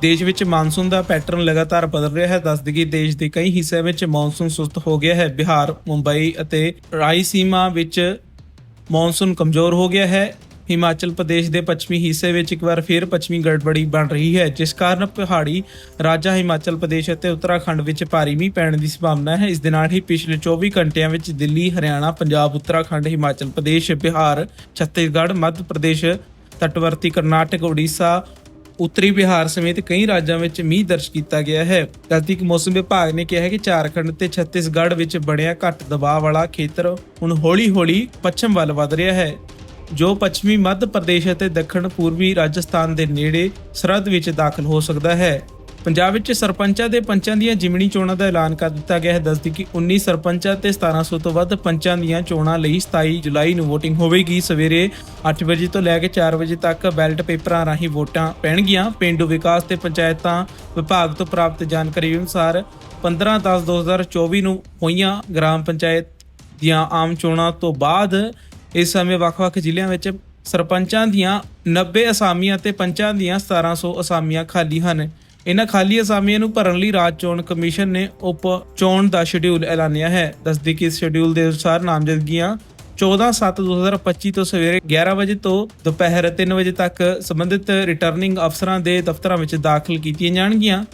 ਦੇਸ਼ ਵਿੱਚ ਮਾਨਸੂਨ ਦਾ ਪੈਟਰਨ ਲਗਾਤਾਰ ਬਦਲ ਰਿਹਾ ਹੈ। ਦੱਸ ਦਈਏ, ਦੇਸ਼ ਦੇ ਕਈ ਹਿੱਸਿਆਂ ਵਿੱਚ ਮੌਨਸੂਨ ਸੁਸਤ ਹੋ ਗਿਆ ਹੈ। ਬਿਹਾਰ, ਮੁੰਬਈ ਅਤੇ ਰਾਈਸੀਮਾ ਵਿੱਚ ਮੌਨਸੂਨ ਕਮਜ਼ੋਰ ਹੋ ਗਿਆ ਹੈ। ਹਿਮਾਚਲ ਪ੍ਰਦੇਸ਼ ਦੇ ਪੱਛਮੀ ਹਿੱਸੇ ਵਿੱਚ ਇੱਕ ਵਾਰ ਫਿਰ ਪੱਛਮੀ ਗੜਬੜੀ ਬਣ ਰਹੀ ਹੈ, ਜਿਸ ਕਾਰਨ ਪਹਾੜੀ ਰਾਜਾਂ ਹਿਮਾਚਲ ਪ੍ਰਦੇਸ਼ ਅਤੇ ਉੱਤਰਾਖੰਡ ਵਿੱਚ ਭਾਰੀ ਮੀਂਹ ਪੈਣ ਦੀ ਸੰਭਾਵਨਾ ਹੈ। ਇਸ ਦੇ ਨਾਲ ਹੀ ਪਿਛਲੇ 24 ਘੰਟਿਆਂ ਵਿੱਚ ਦਿੱਲੀ, ਹਰਿਆਣਾ, ਪੰਜਾਬ, ਉੱਤਰਾਖੰਡ, ਹਿਮਾਚਲ ਪ੍ਰਦੇਸ਼, ਬਿਹਾਰ, ਛੱਤੀਸਗੜ੍ਹ, ਮੱਧ ਪ੍ਰਦੇਸ਼, ਤਟਵਰਤੀ ਕਰਨਾਟਕ, ਉੜੀਸਾ ਉੱਤਰੀ ਬਿਹਾਰ ਸਮੇਤ ਕਈ ਰਾਜਾਂ ਵਿੱਚ ਮੀਂਹ ਦਰਜ ਕੀਤਾ ਗਿਆ ਹੈ। ਨਜ਼ਦੀਕ ਮੌਸਮ ਵਿਭਾਗ ਨੇ ਕਿਹਾ ਹੈ ਕਿ ਝਾਰਖੰਡ ਤੇ ਛੱਤੀਸਗੜ੍ਹ ਵਿੱਚ ਬਣਿਆ ਘੱਟ ਦਬਾਅ ਵਾਲਾ ਖੇਤਰ ਹੁਣ ਹੌਲੀ-ਹੌਲੀ ਪੱਛਮ ਵੱਲ ਵਧ ਰਿਹਾ ਹੈ, ਜੋ ਪੱਛਮੀ ਮੱਧ ਪ੍ਰਦੇਸ਼ ਅਤੇ ਦੱਖਣ ਪੂਰਬੀ ਰਾਜਸਥਾਨ ਦੇ ਨੇੜੇ ਸਰਹੱਦ ਵਿੱਚ ਦਾਖਲ ਹੋ ਸਕਦਾ ਹੈ। ਪੰਜਾਬ ਵਿੱਚ ਸਰਪੰਚਾਂ ਦੇ ਪੰਚਾਂ ਦੀਆਂ ਜਿਮਣੀ ਚੋਣਾਂ ਦਾ ਐਲਾਨ ਕਰ ਦਿੱਤਾ ਗਿਆ ਹੈ। ਦੱਸਦੀ ਕਿ 19 ਸਰਪੰਚਾਂ ਤੇ 1700 ਤੋਂ ਵੱਧ ਪੰਚਾਂ ਦੀਆਂ ਚੋਣਾਂ ਲਈ 27 ਜੁਲਾਈ ਨੂੰ VOTING ਹੋਵੇਗੀ। ਸਵੇਰੇ 8 ਵਜੇ ਤੋਂ ਲੈ ਕੇ 4 ਵਜੇ ਤੱਕ ਬੈਲਟ ਪੇਪਰਾਂ ਰਾਹੀਂ ਵੋਟਾਂ ਪੈਣਗੀਆਂ। ਪਿੰਡੂ ਵਿਕਾਸ ਤੇ ਪੰਚਾਇਤਾਂ ਵਿਭਾਗ ਤੋਂ ਪ੍ਰਾਪਤ ਜਾਣਕਾਰੀ ਅਨੁਸਾਰ 15/10/2024 ਨੂੰ ਹੋਈਆਂ ਗ੍ਰਾਮ ਪੰਚਾਇਤ ਦੀਆਂ ਆਮ ਚੋਣਾਂ ਤੋਂ ਬਾਅਦ ਇਸ ਸਮੇਂ ਵੱਖ-ਵੱਖ ਜ਼ਿਲ੍ਹਿਆਂ ਵਿੱਚ ਸਰਪੰਚਾਂ ਦੀਆਂ 90 ਅਸਾਮੀਆਂ ਤੇ ਪੰਚਾਂ ਦੀਆਂ 1700 ਅਸਾਮੀਆਂ ਖਾਲੀ ਹਨ। ਇਹਨਾਂ ਖਾਲੀ ਅਸਾਮੀਆਂ ਨੂੰ ਭਰਨ ਲਈ ਰਾਜ ਚੋਣ ਕਮਿਸ਼ਨ ਨੇ ਉਪ ਚੋਣ ਦਾ ਸ਼ਡਿਊਲ ਐਲਾਨਿਆ ਹੈ। ਦੱਸਦੀ ਕਿ ਇਸ ਸ਼ਡਿਊਲ ਦੇ ਅਨੁਸਾਰ ਨਾਮਜ਼ਦਗੀਆਂ 14/7/2025 ਤੋਂ ਸਵੇਰੇ 11 ਵਜੇ ਤੋਂ ਦੁਪਹਿਰ 3 ਵਜੇ ਤੱਕ ਸੰਬੰਧਿਤ ਰਿਟਰਨਿੰਗ ਅਫਸਰਾਂ ਦੇ ਦਫ਼ਤਰਾਂ ਵਿੱਚ ਦਾਖਲ ਕੀਤੀਆਂ ਜਾਣਗੀਆਂ।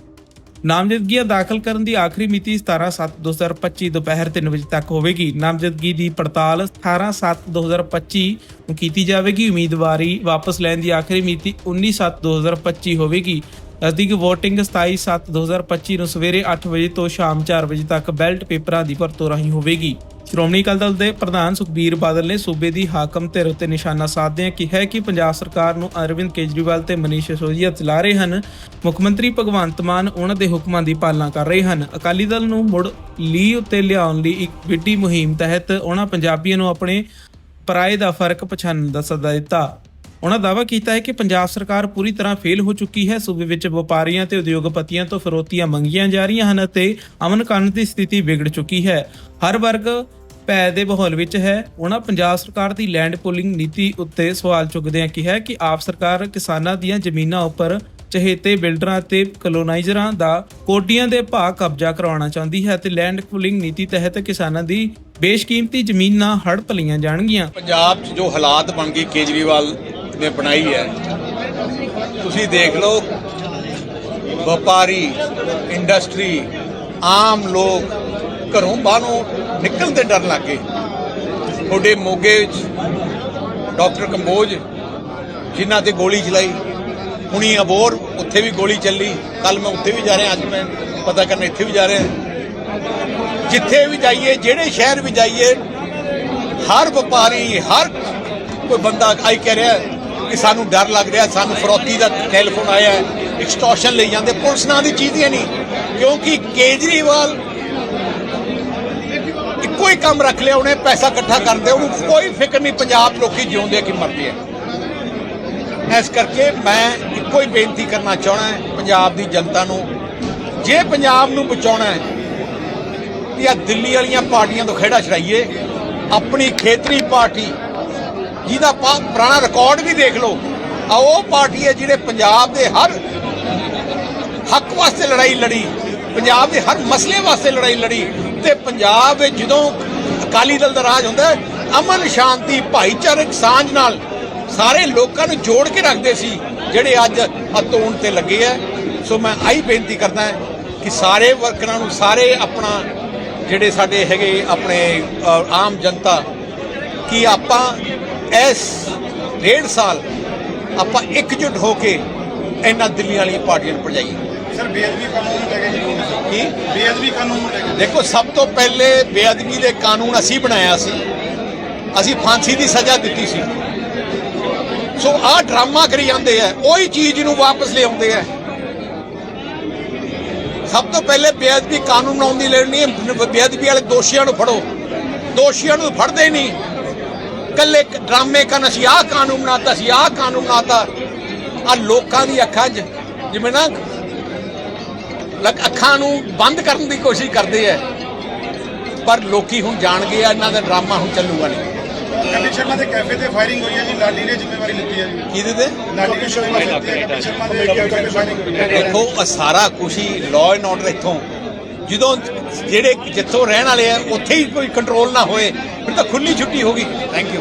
ਨਾਮਜ਼ਦਗੀਆਂ ਦਾਖਲ ਕਰਨ ਦੀ ਆਖਰੀ ਮਿਤੀ 17/7/2025 ਦੁਪਹਿਰ 3 ਵਜੇ ਤੱਕ ਹੋਵੇਗੀ। ਨਾਮਜ਼ਦਗੀ ਦੀ ਪੜਤਾਲ 18/7/2025 ਨੂੰ ਕੀਤੀ ਜਾਵੇਗੀ। ਉਮੀਦਵਾਰੀ ਵਾਪਸ ਲੈਣ ਦੀ ਆਖਰੀ ਮਿਤੀ 19/7/2025 ਹੋਵੇਗੀ। ਨਜ਼ਦੀਕ VOTING 27/7/2025 ਨੂੰ ਸਵੇਰੇ 8 ਵਜੇ ਤੋਂ ਸ਼ਾਮ 4 ਵਜੇ ਤੱਕ ਬੈਲਟ ਪੇਪਰਾਂ ਦੀ ਵਰਤੋਂ ਰਾਹੀਂ ਹੋਵੇਗੀ। ਸ਼੍ਰੋਮਣੀ ਅਕਾਲੀ ਦਲ ਦੇ ਪ੍ਰਧਾਨ ਸੁਖਬੀਰ ਬਾਦਲ ਨੇ ਸੂਬੇ ਦੀ ਹਾਕਮ ਧਿਰ ਉੱਤੇ ਨਿਸ਼ਾਨਾ ਸਾਧਦਿਆਂ ਕਿਹਾ ਕਿ ਪੰਜਾਬ ਸਰਕਾਰ ਨੂੰ ਅਰਵਿੰਦ ਕੇਜਰੀਵਾਲ ਤੇ ਮਨੀਸ਼ ਸਿਸੋਦੀਆ ਚਲਾ ਰਹੇ ਹਨ। ਮੁੱਖ ਮੰਤਰੀ ਭਗਵੰਤ ਮਾਨ ਉਹਨਾਂ ਦੇ ਹੁਕਮਾਂ ਦੀ ਪਾਲਣਾ ਕਰ ਰਹੇ ਹਨ। ਅਕਾਲੀ ਦਲ ਨੂੰ ਮੁੜ ਲੀ ਉੱਤੇ ਲਿਆਉਣ ਲਈ ਇੱਕ ਵਿੱਢੀ ਮੁਹਿੰਮ ਤਹਿਤ ਉਹਨਾਂ ਪੰਜਾਬੀਆਂ ਨੂੰ ਆਪਣੇ ਪਰਾਏ ਦਾ ਫ਼ਰਕ ਪਛਾਣਨ ਦਾ ਸੱਦਾ ਦਿੱਤਾ। ਉਹਨਾਂ ਦਾਅਵਾ ਕੀਤਾ ਹੈ ਕਿ ਪੰਜਾਬ ਸਰਕਾਰ ਪੂਰੀ ਤਰ੍ਹਾਂ ਫੇਲ ਹੋ ਚੁੱਕੀ ਹੈ। ਸੂਬੇ ਵਿੱਚ ਵਪਾਰੀਆਂ ਤੇ ਉਦਯੋਗਪਤੀਆਂ ਤੋਂ ਫਿਰੌਤੀਆਂ ਮੰਗੀਆਂ ਜਾ ਰਹੀਆਂ ਹਨ ਅਤੇ ਅਮਨ ਕਾਨੂੰਨ ਦੀ ਸਥਿਤੀ ਵਿਗੜ ਚੁੱਕੀ ਹੈ। ਹਰ ਵਰਗ ਭੈ ਦੇ ਮਾਹੌਲ ਵਿੱਚ ਹੈ। ਉਹਨਾਂ ਪੰਜਾਬ ਸਰਕਾਰ ਦੀ ਲੈਂਡ ਪੂਲਿੰਗ ਨੀਤੀ ਉੱਤੇ ਸਵਾਲ ਚੁੱਕਦਿਆਂ ਕਿਹਾ ਕਿ ਆਪ ਸਰਕਾਰ ਕਿਸਾਨਾਂ ਦੀਆਂ ਜ਼ਮੀਨਾਂ ਉੱਪਰ ਚਹੇਤੇ ਬਿਲਡਰਾਂ ਤੇ ਕਲੋਨਾਈਜ਼ਰਾਂ ਦਾ ਕੋਟੀਆਂ ਦੇ ਭਾਅ ਕਬਜ਼ਾ ਕਰਵਾਉਣਾ ਚਾਹੁੰਦੀ ਹੈ ਤੇ ਲੈਂਡ ਪੂਲਿੰਗ ਨੀਤੀ ਤਹਿਤ ਕਿਸਾਨਾਂ ਦੀ ਬੇਸ਼ਕੀਮਤੀ ਜ਼ਮੀਨਾਂ ਹੜਪ ਲਈਆਂ ਜਾਣਗੀਆਂ। ਪੰਜਾਬ 'ਚ ਜੋ ਹਾਲਾਤ ਬਣ ਗਏ ਕੇਜਰੀਵਾਲ ਨੇ ਬਣਾਈ ਹੈ। ਤੁਸੀਂ ਦੇਖ ਲਓ, ਵਪਾਰੀ ਇੰਡਸਟਰੀ ਆਮ ਲੋਕ ਘਰੋਂ ਬਾਹਰੋਂ ਨਿਕਲਣ ਤੇ ਡਰ ਲੱਗੇ ਤੁਹਾਡੇ ਮੋਗੇ ਵਿੱਚ ਡਾਕਟਰ ਕੰਬੋਜ, ਜਿਨ੍ਹਾਂ ਤੇ ਗੋਲੀ ਚਲਾਈ, ਹੁਣੀ ਅਬੋਰ, ਉੱਥੇ ਵੀ ਗੋਲੀ ਚੱਲੀ। ਕੱਲ ਮੈਂ ਉੱਥੇ ਵੀ ਜਾ ਰਿਹਾ, ਅੱਜ ਮੈਂ ਪਤਾ ਕਰਨ ਇੱਥੇ ਵੀ ਜਾ ਰਿਹਾ। ਜਿੱਥੇ ਵੀ ਜਾਈਏ, ਜਿਹੜੇ ਸ਼ਹਿਰ ਵੀ ਜਾਈਏ, ਹਰ ਵਪਾਰੀ, ਹਰ ਕੋਈ ਬੰਦਾ, ਆਈ ਕਹਿ ਰਿਹਾ ਕਿ ਸਾਨੂੰ ਡਰ ਲੱਗ ਰਿਹਾ, ਸਾਨੂੰ ਫਰੋਤੀ ਦਾ ਟੈਲੀਫੋਨ ਆਇਆ ਹੈ ਐਕਸਟੋਰਸ਼ਨ ਲਈ ਜਾਂਦੇ, ਪੁਲਿਸ ਨਾਂ ਦੀ ਚੀਜ਼ ਹੀ ਨਹੀਂ। ਕਿਉਂਕਿ ਕੇਜਰੀਵਾਲ ਇੱਕੋ ਹੀ ਕੰਮ ਰੱਖ ਲਿਆ, ਉਹਨੇ ਪੈਸਾ ਇਕੱਠਾ ਕਰਦੇ ਉਹਨੂੰ ਕੋਈ ਫਿਕਰ ਨਹੀਂ, ਪੰਜਾਬ ਲੋਕੀ ਜਿਉਂਦੇ ਕਿ ਮਰਦੇ ਆ। ਇਸ ਕਰਕੇ ਮੈਂ ਇੱਕੋ ਹੀ ਬੇਨਤੀ ਕਰਨਾ ਚਾਹਣਾ ਪੰਜਾਬ ਦੀ ਜਨਤਾ ਨੂੰ, ਜੇ ਪੰਜਾਬ ਨੂੰ ਬਚਾਉਣਾ ਹੈ ਕਿ ਆ ਦਿੱਲੀ ਵਾਲੀਆਂ ਪਾਰਟੀਆਂ ਤੋਂ ਖੇੜਾ ਛੜਾਈਏ ਆਪਣੀ ਖੇਤਰੀ ਪਾਰਟੀ ਜਿਹਦਾ ਪਾ- ਪੁਰਾਣਾ ਰਿਕਾਰਡ ਵੀ ਦੇਖ ਲਓ। ਆ ਉਹ ਪਾਰਟੀ ਹੈ ਜਿਹੜੇ ਪੰਜਾਬ ਦੇ ਹਰ ਹੱਕ ਵਾਸਤੇ ਲੜਾਈ ਲੜੀ, ਪੰਜਾਬ ਦੇ ਹਰ ਮਸਲੇ ਵਾਸਤੇ ਲੜਾਈ ਲੜੀ ਤੇ ਪੰਜਾਬ ਵਿੱਚ ਜਦੋਂ ਅਕਾਲੀ ਦਲ ਦਾ ਰਾਜ ਹੁੰਦਾ ਅਮਨ ਸ਼ਾਂਤੀ, ਭਾਈਚਾਰਕ ਸਾਂਝ ਨਾਲ ਸਾਰੇ ਲੋਕਾਂ ਨੂੰ ਜੋੜ ਕੇ ਰੱਖਦੇ ਸੀ, ਜਿਹੜੇ ਅੱਜ ਅਤੋਣ ਤੇ ਲੱਗੇ ਆ ਸੋ ਮੈਂ ਆਹੀ ਬੇਨਤੀ ਕਰਦਾ ਕਿ ਸਾਰੇ ਵਰਕਰਾਂ ਨੂੰ, ਸਾਰੇ ਆਪਣਾ ਜਿਹੜੇ ਸਾਡੇ ਹੈਗੇ ਆਪਣੇ ਆਮ ਜਨਤਾ, ਕਿ ਆਪਾਂ ਇਸ ਡੇਢ ਸਾਲ ਆਪਾਂ ਇਕਜੁੱਟ ਹੋ ਕੇ ਇਹਨਾਂ ਦਿੱਲੀ ਵਾਲੀਆਂ ਪਾਰਟੀਆਂ ਨੂੰ ਭਜਾਈਏ। ਸਰ ਬੇਅਦਬੀ ਕਾਨੂੰਨ ਲੈ ਕੇ ਕੀ? ਬੇਅਦਬੀ ਕਾਨੂੰਨ ਲੈ ਕੇ। ਦੇਖੋ ਸਭ ਤੋਂ ਪਹਿਲੇ ਬੇਅਦਬੀ ਦੇ ਕਾਨੂੰਨ ਅਸੀਂ ਬਣਾਇਆ ਸੀ। ਅਸੀਂ ਫਾਂਸੀ ਦੀ ਸਜ਼ਾ ਦਿੱਤੀ ਸੀ। ਸੋ ਆਹ ਡਰਾਮਾ ਕਰੀ ਜਾਂਦੇ ਆ ਉਹੀ ਚੀਜ਼ ਨੂੰ ਵਾਪਸ ਲਿਆਉਂਦੇ ਆ। ਸਭ ਤੋਂ ਪਹਿਲੇ ਬੇਅਦਬੀ ਕਾਨੂੰਨ ਬਣਾਉਣ ਦੀ ਨਹੀਂ ਹੈ। ਬੇਅਦਬੀ ਵਾਲੇ ਦੋਸ਼ੀਆਂ ਨੂੰ ਫੜੋ। ਦੋਸ਼ੀਆਂ ਨੂੰ ਫੜਦੇ ਨਹੀਂ। ਕੱਲੇ ਡਰਾਮੇ ਕਰਨ ਅਸੀਂ ਆਹ ਕਾਨੂੰਨ ਬਣਾਤਾ ਸੀ ਆਹ ਕਾਨੂੰਨ ਬਣਾਤਾ। ਆ ਲੋਕਾਂ ਦੀ ਅੱਖਾਂ 'ਚ ਜਿਵੇਂ ਨਾ ਅੱਖਾਂ ਨੂੰ ਬੰਦ ਕਰਨ ਦੀ ਕੋਸ਼ਿਸ਼ ਕਰਦੇ ਆ ਪਰ ਲੋਕੀ ਹੁਣ ਜਾਣ ਗਏ ਆ ਇਹਨਾਂ ਦਾ ਡਰਾਮਾ ਹੁਣ ਚੱਲੂਗਾ ਨਹੀਂ। ਕਪਿਲ ਸ਼ਰਮਾ ਦੇ ਕੈਫੇ ਤੇ ਫਾਇਰਿੰਗ ਹੋਈ ਹੈ ਜੀ ਲਾਡੀ ਨੇ ਜ਼ਿੰਮੇਵਾਰੀ ਲਿੱਤੀ ਹੈ ਜੀ। ਕਿਹਦੇ ਤੇ? ਲਾਡੀ ਸ਼ਰਮਾ ਕਪਿਲ ਸ਼ਰਮਾ ਦੇ ਕੈਫੇ ਤੇ ਫਾਇਰਿੰਗ ਹੋਈ ਹੈ ਦੇਖੋ ਸਾਰਾ ਕੁਛ ਹੀ ਲਾਅ ਐਂਡ ਆਰਡਰ ਇੱਥੋਂ। ਜਦੋਂ ਜਿਹੜੇ ਜਿੱਥੋਂ ਰਹਿਣ ਵਾਲੇ ਆ ਉੱਥੇ ਹੀ ਕੋਈ ਕੰਟਰੋਲ ਨਾ ਹੋਏ ਫਿਰ ਤਾਂ ਖੁੱਲੀ ਛੁੱਟੀ ਹੋਗੀ ਥੈਂਕ ਯੂ